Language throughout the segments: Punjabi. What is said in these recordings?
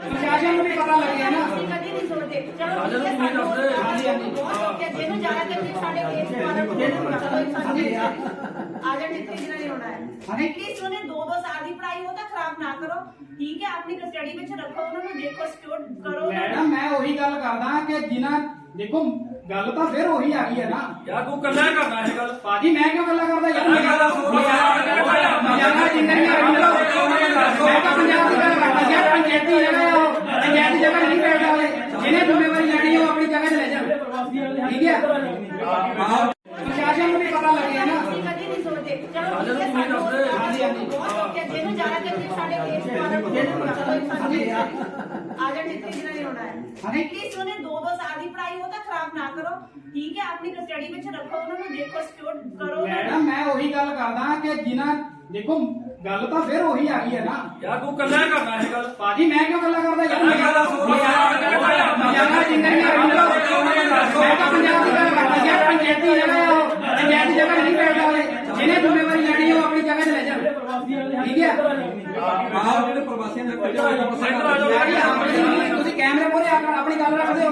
ਪ੍ਰਸ਼ਾਸਨ ਨੂੰ ਵੀ ਪਤਾ ਲੱਗਿਆ ਨਾ। ਅਸੀਂ ਕਦੀ ਨਹੀਂ ਸੋਚਦੇ ਚਲੋ ਹੈ ਤੁਸੀਂ ਦੱਸਦੇ। ਹਾਂਜੀ ਹਾਂਜੀ। ਕਿ ਜਿਹਨੂੰ ਜਾਣਾ ਤੇ ਫਿਰ ਸਾਡੇ ਕੇਸ ਮਾਰਨ ਚਲੋ ਸਾਡੇ ਆ ਜਾ ਜਿੱਥੇ ਜਿਹੜਾ ਨਹੀਂ ਹੋਣਾ ਹੈ ਐਟਲੀਸਟ ਉਹਨੇ 2-2 ਸਾਲ ਦੀ ਪੜ੍ਹਾਈ ਉਹ ਤਾਂ ਖਰਾਬ ਨਾ ਕਰੋ। ਠੀਕ ਹੈ ਆਪਣੀ ਕਸਟਡੀ ਵਿੱਚ ਰੱਖੋ ਉਹਨਾਂ ਨੂੰ ਦੇਖੋ ਸਕਿਉਰ ਕਰੋ। ਮੈਡਮ ਮੈਂ ਉਹੀ ਗੱਲ ਕਰਦਾ ਕਿ ਜਿਨ੍ਹਾਂ ਦੇਖੋ ਗੱਲ ਤਾਂ ਫਿਰ ਉਹੀ ਆ ਗਈ ਹੈ ਨਾ। ਯਾਰ ਤੂੰ ਕੱਲਾ ਹੀ ਕਰਦਾ ਇਹ ਗੱਲ। ਬਾਜੀ ਮੈਂ ਕਿਉਂ ਗੱਲਾਂ ਕਰਦਾ ਯਾਰ ਮੈਂ ਗੱਲਾਂ ਸੁਣ ਰਿਹਾ। ਮਜ਼ਾਕ ਜਿੰਨੇ ਵੀ ਆ ਮੈਂ ਤਾਂ ਪੰਜਾਬ ਦੀ ਗੱਲ ਕਰਦਾ ਯਾਰ ਪੰਚਾਇਤੀ ਜਗ੍ਹਾ ਆ ਉਹ ਪੰਚਾਇਤੀ ਜਗ੍ਹਾ ਨਹੀਂ ਬੈਠਦਾ ਹੋਵੇ ਜਿਹਨੇ ਜ਼ਿੰਮੇਵਾਰੀ ਲੈਣੀ ਹੈ ਉਹ ਆਪਣੀ ਜਗ੍ਹਾ 'ਤੇ ਲੈ ਜਾਣ ਠੀਕ ਹੈ ਪ੍ਰਸ਼ਾਸਨ ਨੂੰ ਵੀ ਪਤਾ ਲੱਗਿਆ ਨਾ ਅਸੀਂ ਕਦੀ ਨਹੀਂ ਸੋਚਦੇ ਚਲੋ ਰਾਜਾ ਠੀਕ ਹੈ ਨੂੰ ਤੁਸੀਂ ਦੱਸਦੇ। ਹਾਂਜੀ ਹਾਂਜੀ ਕਿ ਜਿਹਨੂੰ ਜਾਣਾ ਤੇ ਫਿਰ ਸਾਡੇ ਕੇਸ ਮਾਰਨ ਚਲੋ ਸਾਡੇ ਜਿੱਥੇ ਜਿਹੜਾ ਹੋਣਾ ਹੈ। ਐਟਲੀਸਟ ਉਹਨੇ 2-2 ਸਾਲ ਦੀ ਪੜ੍ਹਾਈ ਉਹ ਤਾਂ ਖਰਾਬ ਨਾ ਕਰੋ। ਠੀਕ ਹੈ ਆਪਣੀ ਕਸਟਡੀ ਵਿੱਚ ਰੱਖੋ ਉਹਨਾਂ ਨੂੰ ਦੇਖੋ ਸਕਿਉਰ ਕਰੋ। ਮੈਡਮ ਮੈਂ ਉਹੀ ਗੱਲ ਕਰਦਾ ਕਿ ਜਿਨ੍ਹਾਂ ਦੇਖੋ ਗੱਲ ਤਾਂ ਫਿਰ ਉਹੀ ਆ ਗਈ ਹੈ ਨਾ। ਯਾਰ ਤੂੰ ਕੱਲਾ ਹੀ ਕਰਦਾ ਇਹ ਗੱਲ। ਬਾਜੀ ਮੈਂ ਕਿਉਂ ਗੱਲਾਂ ਕਰਦਾ? ਯਾਰ ਮੈਂ ਗੱਲਾਂ ਸੁਣ ਰਿਹਾ। ਮਜ਼ਾਕ ਵੀ ਆ ਮੈਂ ਤਾਂ ਪੰਜਾਬ ਦੀ ਗੱਲ ਕਰਦਾ ਯਾਰ ਪੰਚਾਇਤੀ ਜਗ੍ਹਾ ਆ ਉਹ। ਪੰਚਾਇਤੀ ਜਗ੍ਹਾ ਨਹੀਂ ਬੈਠਦਾ ਹੋਵੇ ਜਿਹਨੇ ਜ਼ਿੰਮੇਵਾਰੀ ਲੈਣੀ ਹੈ ਉਹ ਆਪਣੀ ਜਗ੍ਹਾ 'ਤੇ ਲੈ ਜਾਣ। ਠੀਕ ਹੈ? ਤੁਸੀਂ ਕੈਮਰੇ ਆਪਣੀ ਗੱਲ ਰੱਖਦੇ ਹੋ।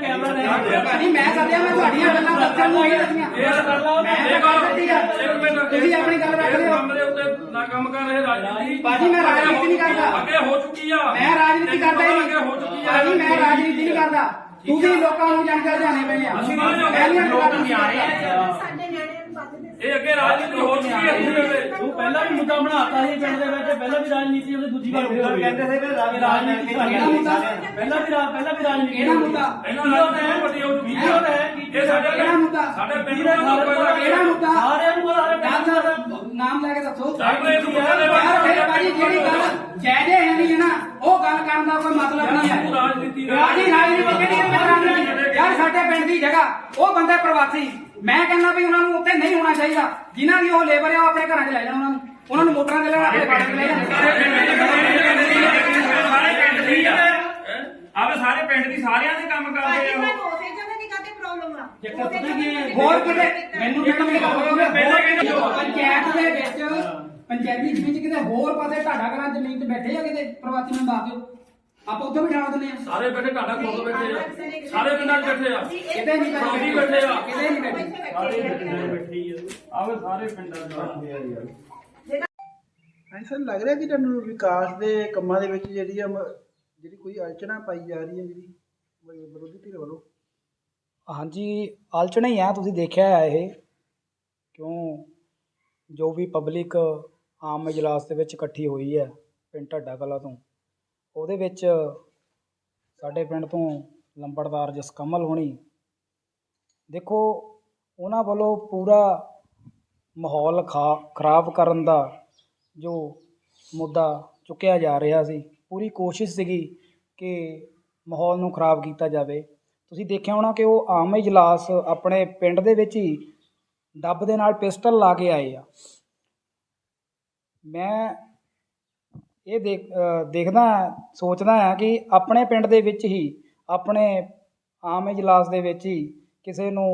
ਕੈਮਰਾ ਨਹੀਂ ਮੈਂ ਸੱਦਿਆ ਮੈਂ ਤੁਹਾਡੀਆਂ ਦੱਸਣ ਨੂੰ ਕਰ ਲਾ ਮੈਂ ਇਹ ਗੱਲ ਕਰ ਦੱਸੀ ਆ। ਇੱਕ ਮਿੰਟ ਤੁਸੀਂ ਆਪਣੀ ਗੱਲ ਰੱਖਦੇ ਇਹ ਹੋ। ਕੰਮ ਦੇ ਉੱਤੇ ਨਾ ਕੰਮ ਕਰ ਰਹੇ ਰਾਜਨੀਤੀ। ਬਾਜੀ, ਮੈਂ ਰਾਜਨੀਤੀ ਨਹੀਂ ਕਰਦਾ। ਅੱਗੇ ਹੋ ਚੁੱਕੀ ਆ। ਮੈਂ ਰਾਜਨੀਤੀ ਕਰਦਾ ਹੀ ਅੱਗੇ ਹੋ ਚੁੱਕੀ ਨਹੀਂ ਆ। ਭਾਜੀ ਮੈਂ ਰਾਜਨੀਤੀ ਨਹੀਂ ਕਰਦਾ। ਤੁਸੀਂ ਲੋਕਾਂ ਨੂੰ ਜਾਣਕਾਰੀ ਦੇਣੇ ਪਏ ਆ। ਅਸੀਂ। ਪਹਿਲੀਆਂ ਲੋਕਾਂ ਨੂੰ ਆ। ਰਹੇ ਆ ਇਹ ਅੱਗੇ ਰਾਜਨੀਤੀ ਹੋ ਚੁੱਕੀ ਹੈ ਇਸ ਵੇਲੇ ਤੂੰ ਪਹਿਲਾਂ ਵੀ ਮੁੱਦਾ ਬਣਾਤਾ ਸੀ ਪਿੰਡ ਦੇ ਵਿੱਚ ਪਹਿਲਾਂ ਵੀ ਰਾਜਨੀਤੀ ਉਹਦੀ ਦੂਜੀ ਵਾਰ ਹੋ ਗਈ ਕਹਿੰਦੇ ਸੀ ਕਿ ਰਾਜਨੀਤੀ ਕਿਹੜਾ ਮੁੱਦਾ? ਪਹਿਲਾਂ ਵੀ ਰਾ- ਪਹਿਲਾਂ ਵੀ ਰਾਜਨੀਤੀ ਕਿਹੜਾ ਮੁੱਦਾ? ਇਹਨਾਂ ਰਾਜਨੀਤੀ ਵੱਡੀ ਹੋ ਚੁੱਕੀ ਵੀਡੀਓ ਤਾਂ ਹੈ ਇਹ ਸਾਡੇ ਕਿਹੜਾ ਮੁੱਦਾ? ਸਾਡੇ ਪਿੰਡ ਦਾ ਸਾਰੇ ਪਹਿਲਾਂ ਕਿਹੜਾ ਮੁੱਦਾ? ਸਾਰਿਆਂ ਨੂੰ ਪਤਾ ਹੈ ਨਾਮ ਨਾਮ ਲੈ ਕੇ ਦੱਸੋ ਸਾਡੇ ਇਸ ਮੁੱਦੇ ਦੇ ਯਾਰ ਫਿਰ ਭਾਜੀ ਜਿਹੜੀ ਗੱਲ ਜਾਇਜ਼ ਹੈ ਨਹੀਂ ਹੈ ਨਾ ਉਹ ਗੱਲ ਕਰਨ ਦਾ ਕੋਈ ਮਤਲਬ ਨਹੀਂ ਹੈ ਰਾਜਨੀਤੀ ਦਾ- ਰਾਜੀ ਰਾਜਨੀਤੀ ਕਿਹੜੀ ਗੱਲ ਕਰਾਂਗੇ ਯਾਰ ਸਾਡੇ ਪਿੰਡ ਦੀ ਜਗ੍ਹਾ ਉਹ ਬੰਦੇ ਪ੍ਰਵਾਸੀ। ਮੈਂ ਕਹਿੰਦਾ ਵੀ ਉਹਨਾਂ ਨੂੰ ਉੱਥੇ ਨਹੀਂ ਹੋਣਾ ਚਾਹੀਦਾ। ਜਿਨ੍ਹਾਂ ਦੀ ਉਹ ਲੇਬਰ ਆ ਉਹ ਆਪਣੇ ਘਰਾਂ 'ਚ ਲੈ ਜਾਣ ਉਹਨਾਂ ਨੂੰ। ਉਹਨਾਂ ਨੂੰ ਮੋਟਰਾਂ ਤੇ ਲੈਣ ਆਪਣੇ ਬਾੜਾਂ 'ਚ ਲੈ ਜਾਣ। ਆਵੇ ਸਾਰੇ ਪਿੰਡ ਦੀ ਸਾਰਿਆਂ ਦੇ ਕੰਮ ਕਰਦੇ ਆ ਦੀ ਕਾਤੇ? ਹੋਰ ਕਿਤੇ ਮੈਨੂੰ ਸੀ। ਪੰਚਾਇਤ ਦੇ ਵਿੱਚ ਪੰਚਾਇਤੀ ਜ਼ਮੀਨ 'ਚ ਕਿਤੇ ਹੋਰ ਪਾਸੇ ਢਾਡਾ ਕਲਾਂ ਜ਼ਮੀਨ 'ਚ ਬੈਠੇ ਆ ਕਿਤੇ ਪ੍ਰਵਾਸੀ ਨੂੰ ਦੱਸ ਦਿਓ ਆਪਾਂ ਉੱਥੇ ਵੀ ਠਾਣਾ ਦਿੰਦੇ ਆ ਸਾਰੇ ਬੈਠੇ ਢਾਡਾ ਕੋਲ ਬੈਠੇ ਆ। ਸਾਰੇ ਪਿੰਡਾਂ 'ਚ ਬੈਠੇ ਆ। ਕਿਤੇ ਨਹੀਂ ਬੈਠੇ? ਆ। ਕਿਤੇ ਨਹੀਂ ਬੈਠੇ? ਬੈਠੀ ਆ। ਆਵੇ ਸਾਰੇ ਪਿੰਡਾਂ ਦੇ ਐਸਾ ਲੱਗ ਰਿਹਾ ਕਿ ਤੁਹਾਨੂੰ ਵਿਕਾਸ ਦੇ ਕੰਮਾਂ ਦੇ ਵਿੱਚ ਜਿਹੜੀ ਆ ਜਿਹੜੀ ਕੋਈ ਅੜਚਣਾ ਪਾਈ ਜਾ ਰਹੀ ਹੈ ਜਿਹੜੀ ਵਿਰੋਧੀ ਧਿਰ ਵੱਲੋਂ? ਹਾਂਜੀ ਆਲੋਚਨਾ ਹੀ ਆ ਤੁਸੀਂ ਦੇਖਿਆ ਹੈ ਇਹ। ਕਿਉਂ? ਜੋ ਵੀ ਪਬਲਿਕ ਆਮ ਇਜਲਾਸ ਦੇ ਵਿੱਚ ਇਕੱਠੀ ਹੋਈ ਹੈ ਪਿੰਡ ਢੱਡਾ ਕਲਾ ਤੋਂ। ਉਹਦੇ ਵਿੱਚ ਸਾਡੇ ਪਿੰਡ ਤੋਂ ਲੰਬੜਦਾਰ ਜਸਕਮਲ ਹੋਣੀ। ਦੇਖੋ, ਉਹਨਾਂ ਵੱਲੋਂ ਪੂਰਾ ਮਾਹੌਲ ਖਾ, ਖਰਾਬ ਕਰਨ ਦਾ ਜੋ ਮੁੱਦਾ ਚੁੱਕਿਆ ਜਾ ਰਿਹਾ ਸੀ, ਪੂਰੀ ਕੋਸ਼ਿਸ਼ ਸੀਗੀ ਕਿ ਮਾਹੌਲ ਨੂੰ ਖਰਾਬ ਕੀਤਾ ਜਾਵੇ। ਤੁਸੀਂ ਦੇਖਿਆ ਹੋਣਾ ਕਿ ਉਹ ਆਮ ਇਜਲਾਸ ਆਪਣੇ ਪਿੰਡ ਦੇ ਵਿੱਚ ਹੀ ਡੱਬ ਦੇ ਨਾਲ ਪਿਸਟਲ ਲਾ ਕੇ ਆਏ ਆ। ਮੈਂ ਇਹ ਦੇਖ ਦੇਖਦਾ ਸੋਚਦਾ ਹਾਂ ਕਿ ਆਪਣੇ ਪਿੰਡ ਦੇ ਵਿੱਚ ਹੀ, ਆਪਣੇ ਆਮ ਇਜਲਾਸ ਦੇ ਵਿੱਚ ਹੀ ਕਿਸੇ ਨੂੰ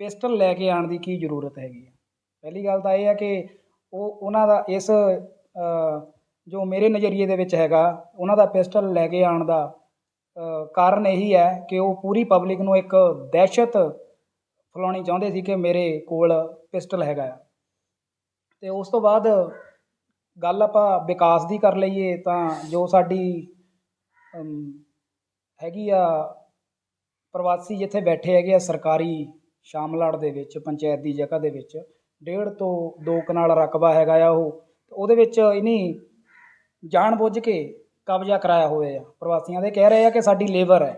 ਪਿਸਟਲ ਲੈ ਕੇ ਆਉਣ ਦੀ ਕੀ ਜ਼ਰੂਰਤ ਹੈਗੀ ਹੈ ਪਹਿਲੀ ਗੱਲ ਤਾਂ ਇਹ ਹੈ ਕਿ ਉਹ, ਉਹਨਾਂ ਦਾ ਇਸ ਜੋ ਮੇਰੇ ਨਜ਼ਰੀਏ ਦੇ ਵਿੱਚ ਹੈਗਾ, ਉਹਨਾਂ ਦਾ ਪਿਸਟਲ ਲੈ ਕੇ ਆਉਣ ਦਾ ਕਾਰਨ ਇਹੀ ਹੈ ਕਿ ਉਹ ਪੂਰੀ ਪਬਲਿਕ ਨੂੰ ਇੱਕ ਦਹਿਸ਼ਤ ਫਲਾਉਣੀ ਚਾਹੁੰਦੇ ਸੀ ਕਿ ਮੇਰੇ ਕੋਲ ਪਿਸਟਲ ਹੈਗਾ ਆ। ਤੇ ਉਸ ਤੋਂ ਬਾਅਦ ਗੱਲ ਆਪਾਂ ਵਿਕਾਸ ਦੀ ਕਰ ਲਈਏ ਤਾਂ ਜੋ ਸਾਡੀ ਹੈਗੀ ਆ ਪ੍ਰਵਾਸੀ ਜਿੱਥੇ ਬੈਠੇ ਹੈਗੇ ਆ ਸਰਕਾਰੀ ਸ਼ਾਮਲਾੜ ਦੇ ਵਿੱਚ, ਪੰਚਾਇਤ ਦੀ ਜਗ੍ਹਾ ਦੇ ਵਿੱਚ, ਡੇਢ ਤੋਂ ਦੋ ਕਨਾਲ ਰਕਬਾ ਹੈਗਾ ਆ ਉਹ ਉਹਦੇ ਵਿੱਚ ਇਨੀ ਜਾਣ ਬੁੱਝ ਕੇ ਕਬਜ਼ਾ ਕਰਾਇਆ ਹੋਇਆ ਆ। ਪ੍ਰਵਾਸੀਆਂ ਦੇ ਕਹਿ ਰਹੇ ਆ ਕਿ ਸਾਡੀ ਲੇਬਰ ਹੈ।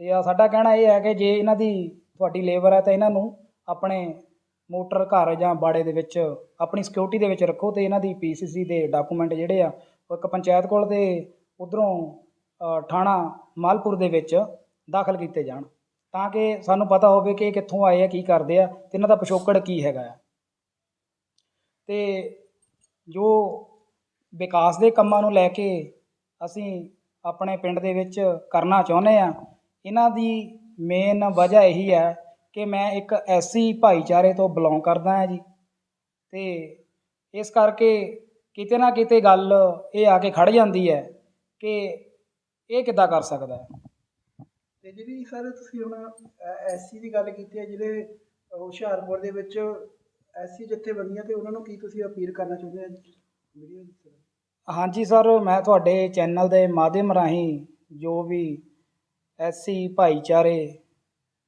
ਤੇ ਆ ਸਾਡਾ ਕਹਿਣਾ ਇਹ ਹੈ ਕਿ ਜੇ ਇਹਨਾਂ ਦੀ ਤੁਹਾਡੀ ਲੇਬਰ ਹੈ ਤਾਂ ਇਹਨਾਂ ਨੂੰ ਆਪਣੇ ਮੋਟਰ ਘਰ ਜਾਂ ਬਾੜੇ ਦੇ ਵਿੱਚ ਆਪਣੀ ਸਿਕਿਉਰਿਟੀ ਦੇ ਵਿੱਚ ਰੱਖੋ ਅਤੇ ਇਹਨਾਂ ਦੀ ਪੀਸੀਸੀ ਦੇ ਡਾਕੂਮੈਂਟ ਜਿਹੜੇ ਆ, ਉਹ ਇੱਕ ਪੰਚਾਇਤ ਕੋਲ ਅਤੇ ਉਧਰੋਂ ਥਾਣਾ ਮਾਲਪੁਰ ਦੇ ਵਿੱਚ ਦਾਖਲ ਕੀਤੇ ਜਾਣ। ਤਾਂ ਕਿ ਸਾਨੂੰ ਪਤਾ ਹੋਵੇ ਕਿ ਇਹ ਕਿੱਥੋਂ ਆਏ ਆ, ਕੀ ਕਰਦੇ ਆ ਤੇ ਇਹਨਾਂ ਦਾ ਪਿਛੋਕੜ ਕੀ ਹੈਗਾ ਆ। ਤੇ ਜੋ ਵਿਕਾਸ ਦੇ ਕੰਮਾਂ ਨੂੰ ਲੈ ਕੇ ਅਸੀਂ ਆਪਣੇ ਪਿੰਡ ਦੇ ਵਿੱਚ ਕਰਨਾ ਚਾਹੁੰਦੇ ਆ, ਇਹਨਾਂ ਦੀ ਮੇਨ ਵਜ੍ਹਾ ਇਹੀ ਹੈ ਕਿ ਮੈਂ ਇੱਕ ਐਸੀ ਭਾਈਚਾਰੇ ਤੋਂ ਬਿਲੋਂਗ ਕਰਦਾ ਹਾਂ ਜੀ। ਤੇ ਇਸ ਕਰਕੇ ਕਿਤੇ ਨਾ ਕਿਤੇ ਗੱਲ ਇਹ ਆ ਕੇ ਖੜ ਜਾਂਦੀ ਹੈ ਕਿ ਇਹ ਕਿੱਦਾਂ ਕਰ ਸਕਦਾ ਹੈ। ਤੇ ਜਿਹੜੀ ਸਰ ਤੁਸੀਂ ਹੁਣ ਐਸਸੀ ਦੀ ਗੱਲ ਕੀਤੀ ਹੈ ਜਿਹੜੇ ਹੁਸ਼ਿਆਰਪੁਰ ਦੇ ਵਿੱਚ ਐਸਸੀ ਜਥੇਬੰਦੀਆਂ ਤੇ ਉਹਨਾਂ ਨੂੰ ਕੀ ਤੁਸੀਂ ਅਪੀਲ ਕਰਨਾ ਚਾਹੁੰਦੇ ਹੋ? ਵੀਡੀਓ ਹਾਂਜੀ ਸਰ ਮੈਂ ਤੁਹਾਡੇ ਚੈਨਲ ਦੇ ਮਾਧਿਅਮ ਰਾਹੀਂ ਜੋ ਵੀ ਐਸਸੀ ਭਾਈਚਾਰੇ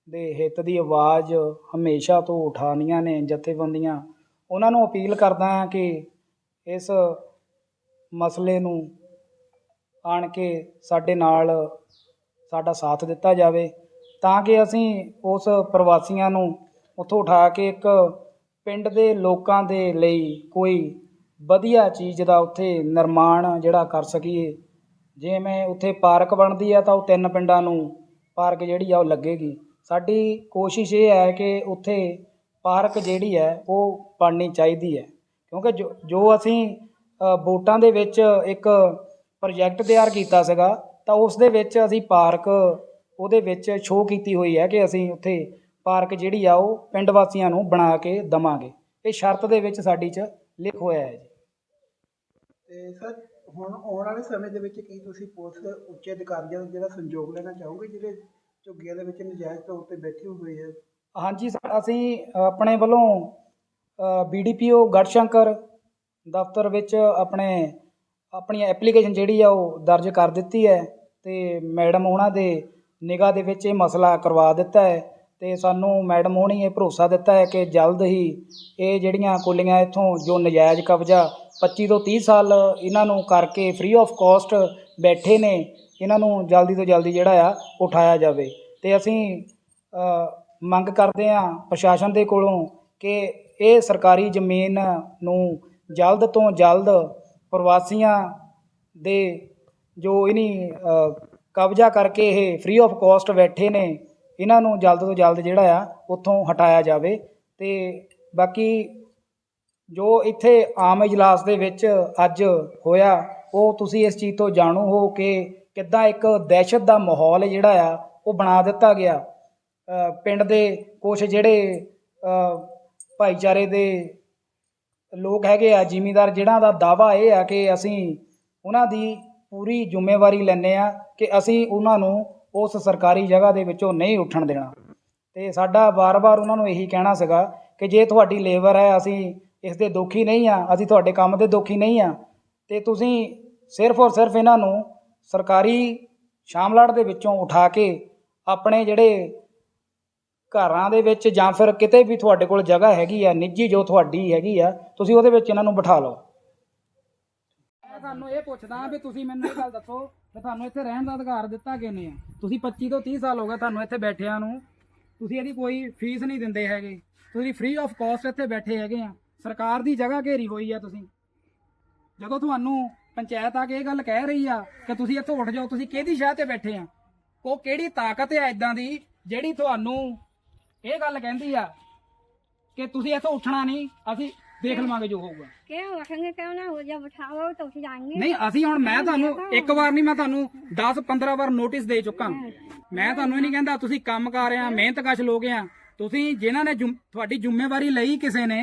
ਦੇ ਹਿੱਤ ਦੀ ਆਵਾਜ਼ ਹਮੇਸ਼ਾ ਤੋਂ ਉਠਾਉਣੀਆਂ ਨੇ ਜਥੇਬੰਦੀਆਂ। ਉਹਨਾਂ ਨੂੰ ਅਪੀਲ ਕਰਦਾ ਹਾਂ ਕਿ ਇਸ ਮਸਲੇ ਨੂੰ ਆਣ ਕੇ ਸਾਡੇ ਨਾਲ ਸਾਡਾ ਸਾਥ ਦਿੱਤਾ ਜਾਵੇ ਤਾਂ ਕਿ ਅਸੀਂ ਉਸ ਪ੍ਰਵਾਸੀਆਂ ਨੂੰ ਉੱਥੋਂ ਉਠਾ ਕੇ ਇੱਕ ਪਿੰਡ ਦੇ ਲੋਕਾਂ ਦੇ ਲਈ ਕੋਈ ਵਧੀਆ ਚੀਜ਼ ਦਾ ਉੱਥੇ ਨਿਰਮਾਣ ਜਿਹੜਾ ਕਰ ਸਕੀਏ। ਜਿਵੇਂ ਉੱਥੇ ਪਾਰਕ ਬਣਦੀ ਆ ਤਾਂ ਉਹ ਤਿੰਨ ਪਿੰਡਾਂ ਨੂੰ ਪਾਰਕ ਜਿਹੜੀ ਆ ਉਹ ਲੱਗੇਗੀ। ਸਾਡੀ ਕੋਸ਼ਿਸ਼ ਇਹ ਹੈ ਕਿ ਉੱਥੇ ਪਾਰਕ ਜਿਹੜੀ ਹੈ ਉਹ ਬਣਨੀ ਚਾਹੀਦੀ ਹੈ। ਕਿਉਂਕਿ ਜੋ ਜੋ ਅਸੀਂ ਅ, ਵੋਟਾਂ ਦੇ ਵਿੱਚ ਇੱਕ ਪ੍ਰੋਜੈਕਟ ਤਿਆਰ ਕੀਤਾ ਸੀਗਾ ਤਾਂ ਉਸ ਦੇ ਵਿੱਚ ਅਸੀਂ ਪਾਰਕ ਉਹਦੇ ਵਿੱਚ ਸ਼ੋਅ ਕੀਤੀ ਹੋਈ ਹੈ ਕਿ ਅਸੀਂ ਉੱਥੇ ਪਾਰਕ ਜਿਹੜੀ ਆ ਉਹ ਪਿੰਡ ਵਾਸੀਆਂ ਨੂੰ ਬਣਾ ਕੇ ਦਵਾਂਗੇ। ਇਹ ਸ਼ਰਤ ਦੇ ਵਿੱਚ ਸਾਡੀ 'ਚ ਲਿਖ ਹੋਇਆ ਹੈ ਜੀ। ਤੇ ਸਰ ਹੁਣ ਆਉਣ ਵਾਲੇ ਸਮੇਂ ਦੇ ਵਿੱਚ ਕੀ ਤੁਸੀਂ ਪੁਲਿਸ ਉੱਚ ਅਧਿਕਾਰੀਆਂ ਨੂੰ ਜਿਹੜਾ ਸੰਯੋਗ ਲੈਣਾ ਚਾਹੋਗੇ ਜਿਹੜੇ ਝੁੱਗੀਆਂ ਦੇ ਵਿੱਚ ਨਜਾਇਜ਼ ਤੌਰ ਤੇ ਬੈਠੇ ਹੋਏ ਆ ਹਾਂਜੀ ਸਰ, ਅਸੀਂ ਆਪਣੇ ਵੱਲੋਂ ਬੀਡੀਪੀਓ ਗੜਸ਼ੰਕਰ ਦਫ਼ਤਰ ਵਿੱਚ ਆਪਣੇ ਆਪਣੀ ਐਪਲੀਕੇਸ਼ਨ ਜਿਹੜੀ ਆ ਉਹ ਦਰਜ ਕਰ ਦਿੱਤੀ ਹੈ ਤੇ ਮੈਡਮ ਉਹਨਾਂ ਦੇ ਨਿਗਾਹ ਦੇ ਵਿੱਚ ਇਹ ਮਸਲਾ ਕਰਵਾ ਦਿੱਤਾ ਹੈ ਤੇ ਸਾਨੂੰ ਮੈਡਮ ਹੋਣੀ ਇਹ ਭਰੋਸਾ ਦਿੱਤਾ ਹੈ ਕਿ ਜਲਦ ਹੀ ਇਹ ਜਿਹੜੀਆਂ ਕੁੱਲੀਆਂ ਇੱਥੋਂ ਜੋ ਨਜਾਇਜ਼ ਕਬਜ਼ਾ 25 ਤੋਂ 30 ਸਾਲ ਇਹਨਾਂ ਨੂੰ ਕਰਕੇ ਫ੍ਰੀ ਆਫ ਕਾਸਟ ਬੈਠੇ ਨੇ, ਇਹਨਾਂ ਨੂੰ ਜਲਦੀ ਤੋਂ ਜਲਦੀ ਜਿਹੜਾ ਆ ਉਠਾਇਆ ਜਾਵੇ। ਤੇ ਅਸੀਂ ਮੰਗ ਕਰਦੇ ਹਾਂ ਪ੍ਰਸ਼ਾਸਨ ਦੇ ਕੋਲੋਂ ਕਿ ਇਹ ਸਰਕਾਰੀ ਜ਼ਮੀਨ ਨੂੰ ਜਲਦ ਤੋਂ ਜਲਦ ਪ੍ਰਵਾਸੀਆਂ ਦੇ ਜੋ ਇਨੀ ਕਬਜ਼ਾ ਕਰਕੇ ਇਹ ਫ੍ਰੀ ਆਫ ਕਾਸਟ ਬੈਠੇ ਨੇ, ਇਹਨਾਂ ਨੂੰ ਜਲਦ ਤੋਂ ਜਲਦ ਜਿਹੜਾ ਆ ਉੱਥੋਂ ਹਟਾਇਆ ਜਾਵੇ। ਤੇ ਬਾਕੀ ਜੋ ਇੱਥੇ ਆਮ ਇਜਲਾਸ ਦੇ ਵਿੱਚ ਅੱਜ ਹੋਇਆ, ਉਹ ਤੁਸੀਂ ਇਸ ਚੀਜ਼ ਤੋਂ ਜਾਣੂ ਹੋ ਕਿ ਕਿੱਦਾਂ ਇੱਕ ਦਹਿਸ਼ਤ ਦਾ ਮਾਹੌਲ ਜਿਹੜਾ ਆ, ਉਹ ਬਣਾ ਦਿੱਤਾ ਗਿਆ। ਪਿੰਡ ਦੇ ਕੁਝ ਜਿਹੜੇ ਭਾਈਚਾਰੇ ਦੇ ਲੋਕ ਹੈਗੇ ਆ, ਜ਼ਿਮੀਂਦਾਰ ਜਿਹਨਾਂ ਦਾ ਦਾਵਾ ਇਹ ਆ ਕਿ ਅਸੀਂ ਉਹਨਾਂ ਦੀ ਪੂਰੀ ਜ਼ਿੰਮੇਵਾਰੀ ਲੈਂਦੇ ਆ ਕਿ ਅਸੀਂ ਉਹਨਾਂ ਨੂੰ ਉਸ ਸਰਕਾਰੀ ਜਗ੍ਹਾ ਦੇ ਵਿੱਚੋਂ ਨਹੀਂ ਉੱਠਣ ਦੇਣਾ। ਤੇ ਸਾਡਾ ਵਾਰ-ਵਾਰ ਉਹਨਾਂ ਨੂੰ ਇਹੀ ਕਹਿਣਾ ਸੀਗਾ ਕਿ ਜੇ ਤੁਹਾਡੀ ਲੇਬਰ ਹੈ, ਅਸੀਂ ਇਸ ਦੇ ਦੋਖੀ ਨਹੀਂ ਆ, ਅਸੀਂ ਤੁਹਾਡੇ ਕੰਮ ਦੇ ਦੁਖੀ ਨਹੀਂ ਆ। ਤੇ ਤੁਸੀਂ ਸਿਰਫ ਔਰ ਸਿਰਫ ਇਹਨਾਂ ਨੂੰ ਸਰਕਾਰੀ ਸ਼ਾਮਲਾਟ ਦੇ ਵਿੱਚੋਂ ਉਠਾ ਕੇ ਆਪਣੇ ਜਿਹੜੇ ਘਰਾਂ ਦੇ ਵਿੱਚ ਜਾਂ ਫਿਰ ਕਿਤੇ ਵੀ ਤੁਹਾਡੇ ਕੋਲ ਜਗ੍ਹਾ ਹੈਗੀ ਆ, ਨਿੱਜੀ ਜੋ ਤੁਹਾਡੀ ਹੈਗੀ ਆ, ਤੁਸੀਂ ਉਹਦੇ ਵਿੱਚ ਇਹਨਾਂ ਨੂੰ ਬਿਠਾ ਲਓ। ਮੈਂ ਤੁਹਾਨੂੰ ਇਹ ਪੁੱਛਦਾ ਵੀ ਤੁਸੀਂ ਮੈਨੂੰ ਇਹ ਗੱਲ ਦੱਸੋ ਕਿ ਤੁਹਾਨੂੰ ਇੱਥੇ ਰਹਿਣ ਦਾ ਅਧਿਕਾਰ ਦਿੱਤਾ ਕਿਹਨੇ ਆ? ਤੁਸੀਂ 25 ਤੋਂ 30 ਸਾਲ ਹੋ ਗਏ ਤੁਹਾਨੂੰ ਇੱਥੇ ਬੈਠਿਆਂ ਨੂੰ। ਤੁਸੀਂ ਇਹਦੀ ਕੋਈ ਫੀਸ ਨਹੀਂ ਦਿੰਦੇ ਹੈਗੇ। ਤੁਸੀਂ ਫ੍ਰੀ ਆਫ ਕਾਸਟ ਇੱਥੇ ਬੈਠੇ ਹੈਗੇ ਆ। ਸਰਕਾਰ ਦੀ ਜਗ੍ਹਾ ਘੇਰੀ ਹੋਈ ਆ ਤੁਸੀਂ। ਜਦੋਂ ਤੁਹਾਨੂੰ ਪੰਚਾਇਤ ਆ ਕੇ ਇਹ ਗੱਲ ਕਹਿ ਰਹੀ ਆ ਕਿ ਤੁਸੀਂ ਇੱਥੋਂ ਉੱਠ ਜਾਓ ਤੁਸੀਂ ਕਿਹਦੀ ਸ਼ਾਹ ਤੇ ਬੈਠੇ ਆ? ਉਹ ਕਿਹੜੀ ਤਾਕਤ ਆ ਇਦਾਂ ਦੀ ਜਿਹੜੀ ਤੁਹਾਨੂੰ ਇਹ ਗੱਲ ਕਹਿੰਦੀ ਆ ਕਿ ਤੁਸੀਂ ਇੱਥੋਂ ਉੱਠਣਾ ਨਹੀਂ ਅਸੀਂ ਦੇਖ ਲਵਾਂਗੇ ਜੋ ਹੋਊਗਾ। ਕਿਉਂ? ਰੱਖਾਂਗੇ ਕਿਉਂ ਨਾ ਹੋ ਜਾ ਬਿਠਾਓ ਤਾਂ ਉੱਠ ਜਾਣਗੇ। ਨਹੀਂ ਅਸੀਂ ਹੁਣ ਮੈਂ ਤੁਹਾਨੂੰ ਇੱਕ ਵਾਰ ਨਹੀਂ ਮੈਂ ਤੁਹਾਨੂੰ 10 15 ਵਾਰ ਨੋਟਿਸ ਦੇ ਚੁੱਕਾ। ਮੈਂ ਤੁਹਾਨੂੰ ਇਹ ਨਹੀਂ ਕਹਿੰਦਾ ਤੁਸੀਂ ਕੰਮ ਕਰ ਰਹੇ ਆ ਮਿਹਨਤਕਸ਼ ਲੋਕ ਆ। ਤੁਸੀਂ ਜਿਨ੍ਹਾਂ ਨੇ ਤੁਹਾਡੀ ਜ਼ਿੰਮੇਵਾਰੀ ਲਈ ਕਿਸੇ ਨੇ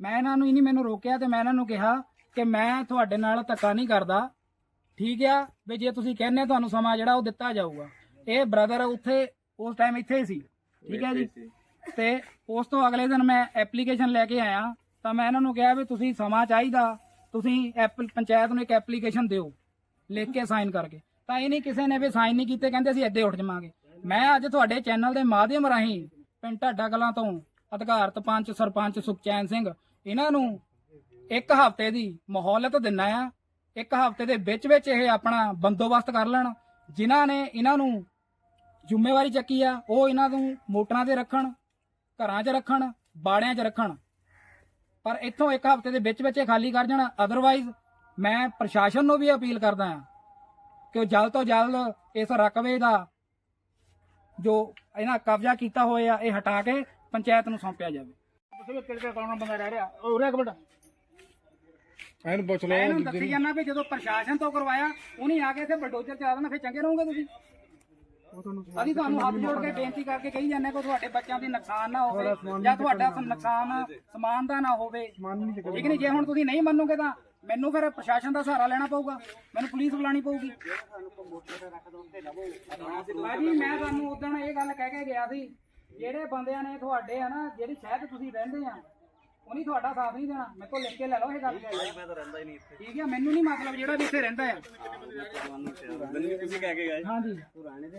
ਮੈਂ ਇਹਨਾਂ ਨੂੰ ਇਨੀ ਮੈਨੂੰ ਰੋਕਿਆ ਤੇ ਮੈਂ ਇਹਨਾਂ ਨੂੰ ਕਿਹਾ ਕਿ ਮੈਂ ਤੁਹਾਡੇ ਨਾਲ ਧੱਕਾ ਨਹੀਂ ਕਰਦਾ। ਠੀਕ ਆ? ਵੀ ਜੇ ਤੁਸੀਂ ਕਹਿੰਦੇ ਤੁਹਾਨੂੰ ਸਮਾਂ ਜਿਹੜਾ ਉਹ ਦਿੱਤਾ ਜਾਊਗਾ। ਇਹ ਬ੍ਰਦਰ ਉੱਥੇ ਉਸ ਟਾਈਮ ਇੱਥੇ ਹੀ ਸੀ। ਠੀਕ ਹੈ ਜੀ ਤੇ ਉਸ ਤੋਂ ਅਗਲੇ ਦਿਨ ਮੈਂ ਐਪਲੀਕੇਸ਼ਨ ਲੈ ਕੇ ਆਇਆ। ਤਾਂ ਮੈਂ ਇਹਨਾਂ ਨੂੰ ਕਿਹਾ ਵੀ ਤੁਸੀਂ ਸਮਾਂ ਚਾਹੀਦਾ। ਤੁਸੀਂ ਐਪਲ ਪੰਚਾਇਤ ਨੂੰ ਇੱਕ ਐਪਲੀਕੇਸ਼ਨ ਦਿਓ। ਲਿਖ ਕੇ ਸਾਈਨ ਕਰਕੇ। ਤਾਂ ਇਹ ਨਹੀਂ ਕਿਸੇ ਨੇ ਵੀ ਸਾਈਨ ਨਹੀਂ ਕੀਤੇ। ਕਹਿੰਦੇ ਅਸੀਂ ਇੱਦੇ ਉੱਠ ਜਾਵਾਂਗੇ ਮੈਂ ਅੱਜ ਤੁਹਾਡੇ ਚੈਨਲ ਦੇ ਮਾਧਿਅਮ ਰਾਹੀਂ ਪਿੰਡ ਢਾਡਾ ਕਲਾਂ ਤੋਂ ਅਧਿਕਾਰਤ ਪੰਚ ਸਰਪੰਚ ਸੁਖਚੈਨ ਸਿੰਘ, ਇਹਨਾਂ ਨੂੰ ਇੱਕ ਹਫ਼ਤੇ ਦੀ ਮਹੌਲਤ ਦਿੰਨਾ ਆ। ਇੱਕ ਹਫ਼ਤੇ ਦੇ ਵਿੱਚ ਵਿੱਚ ਇਹ ਆਪਣਾ ਬੰਦੋਬਸਤ ਕਰ ਲੈਣ। ਜਿਨ੍ਹਾਂ ਨੇ ਇਹਨਾਂ ਨੂੰ ਜ਼ਿੰਮੇਵਾਰੀ ਚੱਕੀ ਆ, ਉਹ ਇਹਨਾਂ ਨੂੰ ਮੋਟਰਾਂ ਤੇ ਰੱਖਣ, ਘਰਾਂ 'ਚ ਰੱਖਣ, ਬਾੜਿਆਂ 'ਚ ਰੱਖਣ। ਪਰ ਇੱਥੋਂ ਇੱਕ ਹਫ਼ਤੇ ਦੇ ਵਿੱਚ ਵਿੱਚ ਇਹ ਖਾਲੀ ਕਰ ਜਾਣਾ। ਅਦਰਵਾਈਜ਼ ਮੈਂ ਪ੍ਰਸ਼ਾਸਨ ਨੂੰ ਵੀ ਅਪੀਲ ਕਰਦਾ ਹਾਂ ਕਿ ਉਹ ਜਲਦ ਤੋਂ ਜਲਦ ਇਸ ਰਕਬੇ ਦਾ ਜੋ ਇਹਨਾਂ ਕਬਜ਼ਾ ਕੀਤਾ ਹੋਇਆ, ਇਹ ਹਟਾ ਕੇ ਪੰਚਾਇਤ ਨੂੰ ਸੌਂਪਿਆ ਜਾਵੇ। ਤੁਸੀਂ ਕਿਹੜੇ ਕਿਹੜੇ ਕੌਣ ਬੰਦਾ ਰਹਿ ਰਿਹਾ। ਉਹ ਇੱਕ ਮਿੰਟ। ਇਹਨੂੰ ਪੁੱਛ ਮੈਂ ਇਹਨੂੰ ਦੱਸੀ ਜਾਂਦਾ ਵੀ ਜਦੋਂ ਪ੍ਰਸ਼ਾਸਨ ਤੋਂ ਕਰਵਾਇਆ ਉਹਨੇ ਆ ਕੇ ਇੱਥੇ ਬਲਡੋਜ਼ਰ ਚਲਾ ਦੇਣਾ ਫਿਰ ਚੰਗੇ ਰਹੋਗੇ ਤੁਸੀਂ? ਅਸੀਂ ਤੁਹਾਨੂੰ ਹੱਥ ਜੋੜ ਕੇ ਬੇਨਤੀ ਕਰਕੇ ਕਹੀ ਜਾਂਦੇ ਕਿ ਤੁਹਾਡੇ ਬੱਚਿਆਂ ਦੀ ਨੁਕਸਾਨ ਨਾ ਹੋਵੇ ਜਾਂ ਤੁਹਾਡਾ ਸਮ- ਨੁਕਸਾਨ ਸਮਾਨ ਦਾ ਨਾ ਹੋਵੇ। ਠੀਕ ਨਹੀਂ ਜੇ ਹੁਣ ਤੁਸੀਂ ਨਹੀਂ ਮੰਨੋਗੇ ਤਾਂ ਮੈਨੂੰ ਫਿਰ ਪ੍ਰਸ਼ਾਸਨ ਦਾ ਸਹਾਰਾ ਲੈਣਾ ਪਊਗਾ। ਮੈਨੂੰ ਪੁਲਿਸ ਬੁਲਾਣੀ ਪਊਗੀ। ਭਾਜੀ ਮੈਂ ਤੁਹਾਨੂੰ ਉਦੋਂ ਇਹ ਗੱਲ ਕਹਿ ਕੇ ਗਿਆ ਸੀ ਜਿਹੜੇ ਬੰਦਿਆਂ ਨੇ ਤੁਹਾਡੇ ਆ ਨਾ ਜਿਹੜੀ ਸ਼ਹਿਰ 'ਚ ਤੁਸੀਂ ਰਹਿੰਦੇ ਆ ਉਹਨੀ ਤੁਹਾਡਾ ਸਾਥ ਨਹੀਂ ਦੇਣਾ। ਮੇਰੇ ਕੋਲ ਲਿਖ ਕੇ ਲੈ ਲਓ ਇਹ ਗੱਲ। ਮੈਂ ਤਾਂ ਰਹਿੰਦਾ ਹੀ ਨਹੀਂ ਇੱਥੇ। ਠੀਕ ਹੈ ਮੈਨੂੰ ਨਹੀਂ ਮਤਲਬ ਜਿਹੜਾ ਵੀ ਇੱਥੇ ਰਹਿੰਦਾ ਆ। ਹਾਂਜੀ।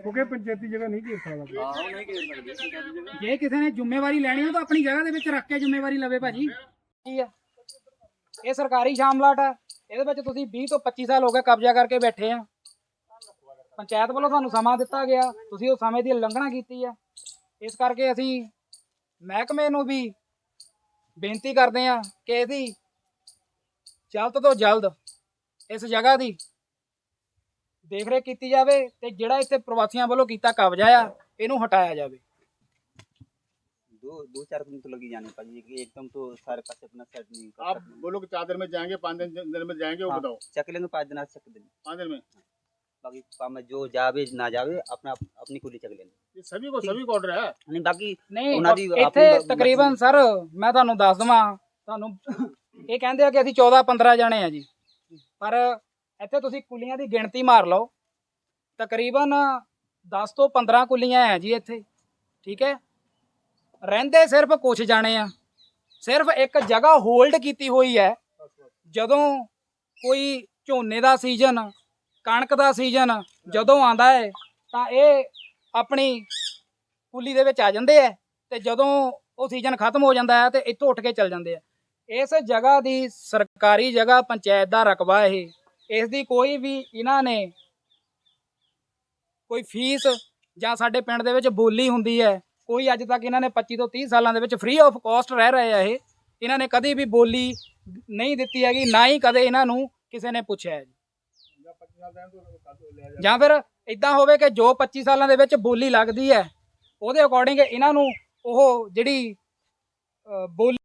ਕਿਉਂਕਿ ਪੰਚਾਇਤੀ ਜਗ੍ਹਾ ਨਹੀਂ ਘੇਰ ਸਕਦਾ। ਜੇ। ਕਿਸੇ ਨੇ ਜ਼ਿੰਮੇਵਾਰੀ ਲੈਣੀ ਹੈ ਤਾਂ ਆਪਣੀ ਜਗ੍ਹਾ ਦੇ ਵਿੱਚ ਰੱਖ ਕੇ ਜ਼ਿੰਮੇਵਾਰੀ ਲਵੇ ਭਾਜੀ। ਕੀ ਆ? ਇਹ ਸਰਕਾਰੀ ਸ਼ਾਮਲਾਟ ਆ। ਇਹਦੇ ਵਿੱਚ ਤੁਸੀਂ 20 ਤੋਂ 25 ਸਾਲ ਹੋ ਗਏ ਕਬਜ਼ਾ ਕਰਕੇ ਬੈਠੇ ਆ। ਪੰਚਾਇਤ ਵੱਲੋਂ ਤੁਹਾਨੂੰ ਸਮਾਂ ਦਿੱਤਾ ਗਿਆ। ਤੁਸੀਂ ਉਹ ਸਮੇਂ ਦੀ ਉਲੰਘਣਾ ਕੀਤੀ ਆ। ਇਸ ਕਰਕੇ ਅਸੀਂ ਮਹਿਕਮੇ ਨੂੰ ਵੀ ਬੇਨਤੀ ਕਰਦੇ ਆ ਕਿ ਇਹਦੀ ਜਲਦ ਤੋਂ ਜਲਦ ਇਸ ਜਗ੍ਹਾ ਦੀ ਦੇਖ ਰੇਖ ਕੀਤੀ ਜਾਵੇ ਤੇ ਜਿਹੜਾ ਇੱਥੇ ਪ੍ਰਵਾਸੀਆਂ ਵੱਲੋਂ ਕੀਤਾ ਕਬਜ਼ਾ ਆ ਇਹਨੂੰ ਹਟਾਇਆ ਜਾਵੇ दो दो चार दिन तो लगी जाने पाजी कि एकदम तो सारे पास अपना सेट नहीं कर आप बोलो कि चार दिन में जाएंगे पाँच दिन दिन में जाएंगे वो हाँ, बताओ चक लेंगे पाँच दिन आज चक दिन पाँच दिन में बाकी काम में जो जावे ना जावे अपना अपनी कुली चक लेंगे ये सभी को सभी को ऑर्डर है नहीं बाकी ਨਹੀਂ ਉਹਨਾਂ ਦੀ ਇੱਥੇ ਆਪਣੀ ਬ- ਤਕਰੀਬਨ ਸਰ ਮੈਂ ਤੁਹਾਨੂੰ ਦੱਸ ਦਵਾਂ ਤੁਹਾਨੂੰ ਇਹ ਕਹਿੰਦੇ ਆ ਕਿ ਅਸੀਂ 14 15 ਜਾਣੇ ਆ ਜੀ ਪਰ ਇੱਥੇ ਤੁਸੀਂ ਕੁਲੀਆਂ ਦੀ ਗਿਣਤੀ ਮਾਰ ਲਓ ਤਕਰੀਬਨ 10 ਤੋਂ 15 ਕੁਲੀਆਂ ਆ ਜੀ ਇੱਥੇ ਠੀਕ ਹੈ ਰਹਿੰਦੇ ਸਿਰਫ ਕੁਝ ਜਾਣੇ ਆ ਸਿਰਫ ਇੱਕ ਜਗ੍ਹਾ ਹੋਲਡ ਕੀਤੀ ਹੋਈ ਹੈ ਜਦੋਂ ਕੋਈ ਝੋਨੇ ਦਾ ਸੀਜ਼ਨ ਕਣਕ ਦਾ ਸੀਜ਼ਨ ਜਦੋਂ ਆਂਦਾ ਹੈ, ਤਾਂ ਇਹ ਆਪਣੀ ਕੁੱਲੀ ਦੇ ਵਿੱਚ ਆ ਜਾਂਦੇ ਆ ਤੇ ਜਦੋਂ ਉਹ ਸੀਜ਼ਨ ਖਤਮ ਹੋ ਜਾਂਦਾ ਹੈ ਤੇ ਇੱਥੋਂ ਉੱਠ ਕੇ ਚੱਲ ਜਾਂਦੇ ਆ ਇਸ ਜਗ੍ਹਾ ਦੀ ਸਰਕਾਰੀ ਜਗ੍ਹਾ, ਪੰਚਾਇਤ ਦਾ ਰਕਬਾ ਇਹ, ਇਸ ਦੀ ਕੋਈ ਵੀ ਇਹਨਾਂ ਨੇ ਕੋਈ ਫੀਸ ਜਾਂ ਸਾਡੇ ਪਿੰਡ ਦੇ ਵਿੱਚ ਬੋਲੀ ਹੁੰਦੀ ਹੈ, ਕੋਈ ਅੱਜ ਤੱਕ ਇਹਨਾਂ ਨੇ 25 ਤੋਂ 30 ਸਾਲਾਂ ਦੇ ਵਿੱਚ ਫ੍ਰੀ ਆਫ ਕਾਸਟ ਰਹਿ ਰਹੇ ਆ ਇਹ, ਇਹਨਾਂ ਨੇ ਕਦੀ ਵੀ ਬੋਲੀ ਨਹੀਂ ਦਿੱਤੀ ਹੈਗੀ, ਨਾ ਹੀ ਕਦੇ ਇਹਨਾਂ ਨੂੰ ਕਿਸੇ ਨੇ ਪੁੱਛਿਆ ਜੀ। ਜਾਂ ਫਿਰ ਇਦਾਂ ਹੋਵੇ ਕਿ ਜੋ 25 ਸਾਲਾਂ ਦੇ ਵਿੱਚ ਬੋਲੀ ਲੱਗਦੀ ਹੈ ਉਹਦੇ ਅਕੋਰਡਿੰਗ ਇਹਨਾਂ ਨੂੰ ਉਹ ਜਿਹੜੀ ਅ, ਬੋਲੀ